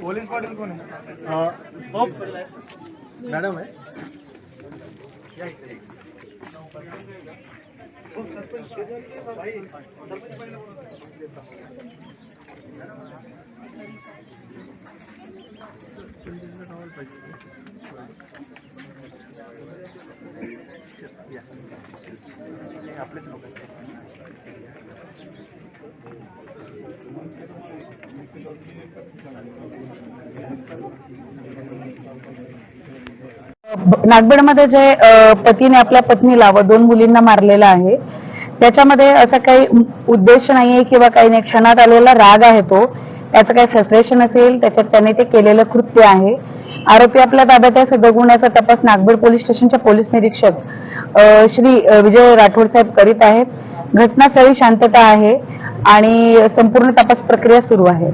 Police Patil कोण आहे madam आहे आपलेच नागबेडमध्ये जे पतीने आपल्या पत्नीला व दोन मुलींना मारलेला आहे त्याच्यामध्ये असा काही उद्देश नाहीये किंवा काही नाही. क्षणात आलेला राग आहे तो. त्याचं काही फ्रस्ट्रेशन असेल त्याच्यात त्याने ते केलेलं कृत्य आहे. आरोपी आपल्या ताब्यात आहे. सदर गुन्ह्याचा तपास नागबेड पोलीस स्टेशनच्या पोलीस निरीक्षक श्री विजय राठोड साहेब करीत आहेत. घटनास्थळी शांतता आहे आणि संपूर्ण तपास प्रक्रिया सुरू आहे.